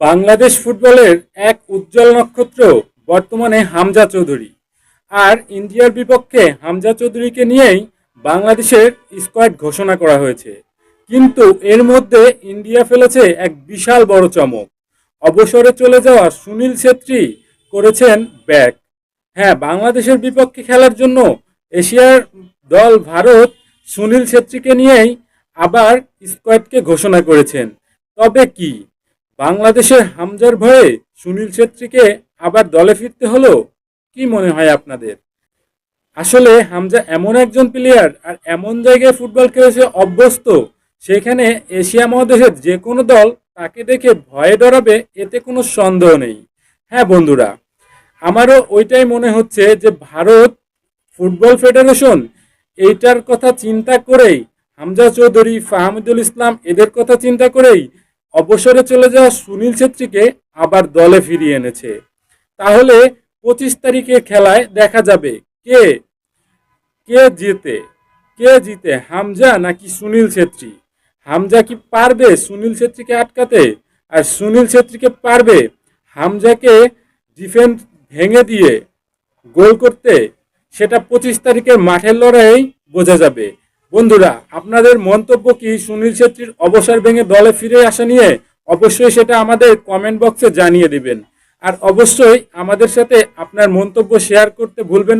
বাংলাদেশ ফুটবলের এক উজ্জ্বল নক্ষত্র বর্তমানে হামজা চৌধুরী। আর ইন্ডিয়ার বিপক্ষে হামজা চৌধুরীকে নিয়েই বাংলাদেশের স্কোয়াড ঘোষণা করা হয়েছে। কিন্তু এর মধ্যে ইন্ডিয়া ফেলেছে এক বিশাল বড় চমক। অবসরে চলে যাওয়া সুনীল ছেত্রী করেছেন ব্যাক। হ্যাঁ বাংলাদেশের বিপক্ষে খেলার জন্য এশিয়ার দল ভারত সুনীল ছেত্রীকে নিয়েই আবার স্কোয়াডকে ঘোষণা করেছেন। তবে কি? বাংলাদেশের হামজার ভয়ে সুনীল ছেত্রীকে আবার দলে ফিরতে হলো? কি মনে হয় আপনাদের? আসলে হামজা এমন একজন প্লেয়ার আর এমন জায়গায় ফুটবল খেলেছে অভ্যস্ত, সেখানে এশিয়া মহাদেশের যে কোনো দল তাকে দেখে ভয়ে ডরাবে, এতে কোনো সন্দেহ নেই। হ্যাঁ বন্ধুরা, আমারও ওইটাই মনে হচ্ছে যে ভারত ফুটবল ফেডারেশন এইটার কথা চিন্তা করেই, হামজা চৌধুরী, ফাহমিদুল ইসলাম এদের কথা চিন্তা করেই অবসরে চলে যাওয়া সুনীল ছেত্রীকে আবার দলে ফিরিয়ে এনেছে। তাহলে পঁচিশ তারিখে খেলায় দেখা যাবে কে? কে জিতে? কে জিতে? হামজা নাকি সুনীল ছেত্রী? হামজা কি পারবে সুনীল ছেত্রীকে আটকাতে? আর সুনীল ছেত্রীকে পারবে হামজাকে ডিফেন্স ভেঙে দিয়ে গোল করতে? সেটা পঁচিশ তারিখের মাঠের লড়াই বোঝা যাবে। বন্ধুরা, আপনাদের মন্তব্য কি সুনীল ছেত্রীর অবসর ভেঙে দলে ফিরে আসা নিয়ে অবশ্যই সেটা আমাদের কমেন্ট বক্সে জানিয়ে দিবেন আর অবশ্যই আমাদের সাথে আপনার মন্তব্য শেয়ার করতে ভুলবেন।